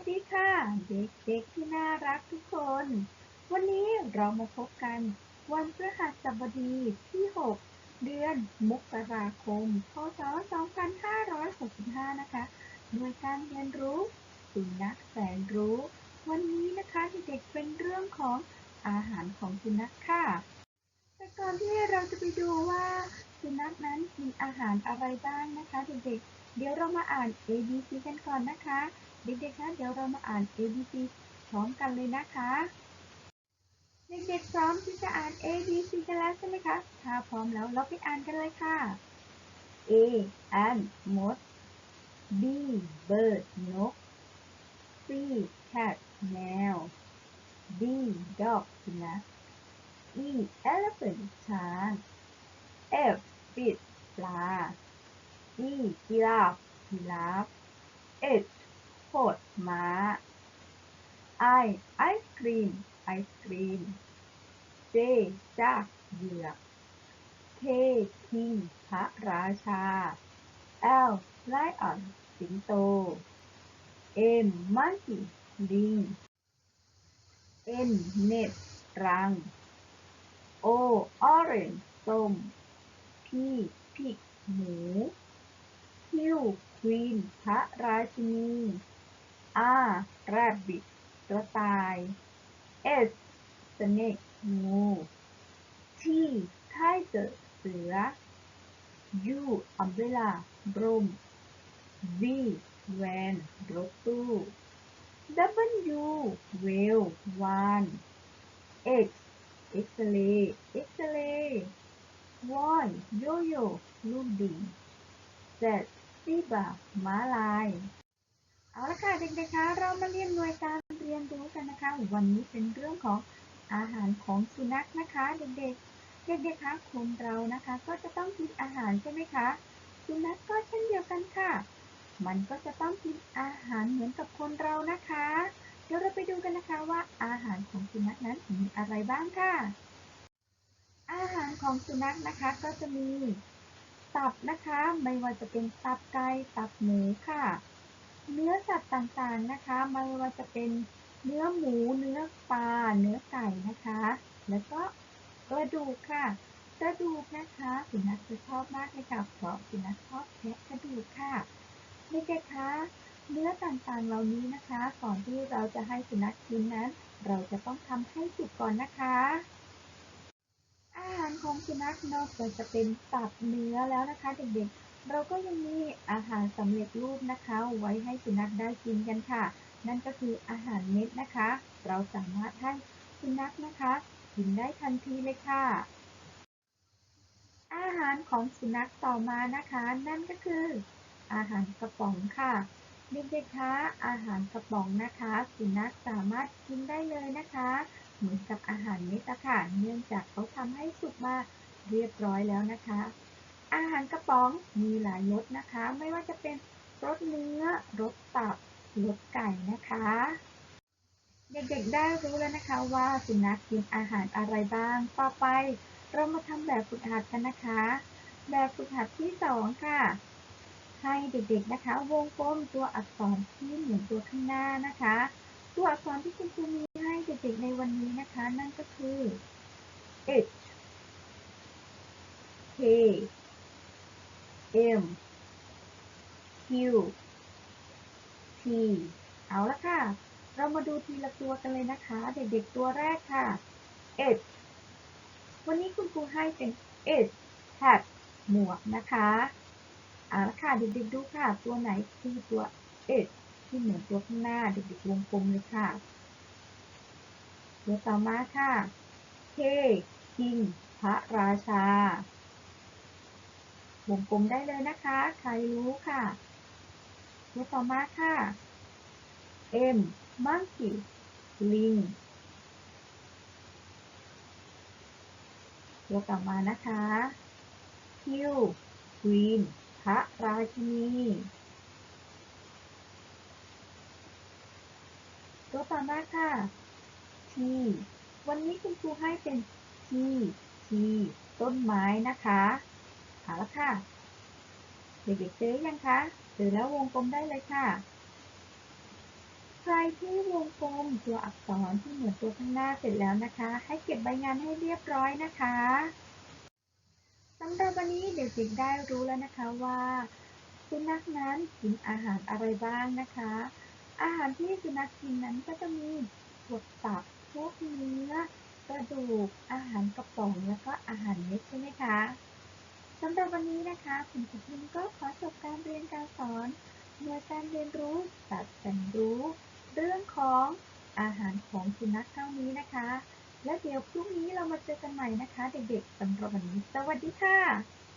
สดีค่ะ เด็กๆที่น่ารักทุกคน วันนี้เรามาพบกันวันพฤหัสบดีที่ 6 เดือนมกราคม พศ 2565 นะคะด้วยการเรียนรู้สุนัขแสนรู้ วันนี้นะคะเด็กๆเป็นเรื่องของอาหารของสุนัขค่ะ แต่ก่อนที่เราจะไปดูว่าสุนัขนั้นกินอาหารอะไรบ้างนะคะเด็กๆเดี๋ยวเรามาอ่าน A B C กันก่อนนะคะ เด็กๆคะเดี๋ยวเรามาอ่าน A B C พร้อมกันเลยนะคะ เด็กๆพร้อมที่จะอ่าน A B C กันแล้วใช่ไหมคะ ถ้าพร้อมแล้วเราไปอ่านกันเลยค่ะ A ant มด B bird นก C cat แมว D dog สุนัข E elephant ช้าง F fish ปลา G giraffe ยีราฟ H horse ม้า I ice cream ไอศกรีม J duck เหยือก K king พระราชา L lion สิงโต M monkey ลิง N net รัง O orange ส้ม P pig หมู Q queen พระราชินี R rabbit กระต่าย S snake งู T tiger เสือ U umbrella ร่ม V van รถตู้ W whale วาน X X-ray X-ray Y yo-yo ลูกดิ่ง Z zebra ม้าลาย เอาละค่ะเด็กๆคะเรามาเรียนหน่วยการเรียนรู้กันนะคะ วันนี้เป็นเรื่องของอาหารของสุนัขนะคะ เด็กๆ เด็กๆคะคนเรานะคะ ก็จะต้องกินอาหารใช่ไหมคะ สุนัขก็เช่นเดียวกันค่ะ มันก็จะต้องกินอาหารเหมือนกับคนเรานะคะ เดี๋ยวเราไปดูกันนะคะว่าอาหารของสุนัขนั้นมีอะไรบ้างค่ะ อาหารของสุนัขนะคะ ก็จะมีตับนะคะ ไม่ว่าจะเป็นตับไก่ตับหมูค่ะ เนื้อสัตว์ต่างๆนะคะ ไม่ว่าจะเป็นเนื้อหมู เนื้อปลา เนื้อไก่นะคะ แล้วก็กระดูกค่ะ กระดูกนะคะสุนัขจะชอบมากเลยค่ะเพราะสุนัขชอบแทะกระดูกค่ะเด็กๆคะเนื้อต่างๆเหล่านี้นะคะ ก่อนที่เราจะให้สุนัขกินนั้น เราจะต้องทำให้สุกก่อนนะคะ อาหารของสุนัขนอกจากจะเป็นตับเนื้อแล้วนะคะเด็กๆ เราก็ยังมีอาหารสำเร็จรูปนะคะ ไว้ให้สุนัขได้กินกันค่ะ นั่นก็คืออาหารเม็ดนะคะ เราสามารถให้สุนัขนะคะกินได้ทันทีเลยค่ะ อาหารของสุนัขต่อมานะคะ นั่นก็คือ อาหารกระป๋องค่ะเด็กๆคะอาหารกระป๋องนะคะ สุนัขสามารถกินได้เลยนะคะ เหมือนกับอาหารเม็ดค่ะเนื่องจากเขาทำให้สุกมาเรียบร้อยแล้วนะคะ อาหารกระป๋องมีหลายรสนะคะ ไม่ว่าจะเป็นรสเนื้อรสตับรสไก่นะคะ เด็กๆได้รู้แล้วนะคะว่าสุนัขกินอาหารอะไรบ้าง ต่อไป เรามาทำแบบฝึกหัดกันนะคะ แบบฝึกหัดที่สองค่ะ ให้เด็กๆนะคะ วงกลมตัวอักษรที่เหมือนตัวข้างหน้านะคะ ตัวอักษรที่คุณครูมีให้เด็กๆในวันนี้นะคะ นั่นก็คือ H K M Q T เอาละค่ะ เรามาดูทีละตัวกันเลยนะคะ เด็กๆตัวแรกค่ะ H วันนี้คุณครูให้เป็น H hat หมวกนะคะเอาละค่ะเด็กๆดูค่ะ ตัวไหนคือตัว H ที่เหมือนตัวข้างหน้าเด็กๆวงกลมเลยค่ะตัวต่อมาค่ะ K king พระราชา วงกลมได้เลยนะคะ ใครรู้ค่ะตัวต่อมาค่ะ M monkey ลิง ตัวต่อมานะคะ Q queen พระราชินี ตัวต่อมาค่ะ T วันนี้คุณครูให้เป็น T T ต้นไม้นะคะ เอาละค่ะ เด็กๆเจอยังคะเจอแล้ววงกลมได้เลยค่ะขรที่วงกลมตัวอักษรที่เหมือนตัวข้างหน้าเสร็จแล้วนะคะ ให้เก็บใบงานให้เรียบร้อยนะคะสำหรับวันนี้เด็กๆได้รู้แล้วนะคะว่าสุนัขนั้นกินอาหารอะไรบ้างนะคะ อาหารที่สุนัขกินนั้นก็จะมีพวกตับพวกเนื้อกระดูกอาหารกระป๋องแล้วก็อาหารเม็ดใช่ไหมคะ สำหรับวันนี้นะคะคุณครูพิมก็ขอจบการเรียนการสอนหน่วยการเรียนรู้สัตว์แสนรู้ เรื่องของอาหารของสุนัขเท่านี้นะคะ และเดี๋ยวพรุ่งนี้เรามาเจอกันใหม่นะคะ เด็กๆสำหรับวันนี้ สวัสดีค่ะ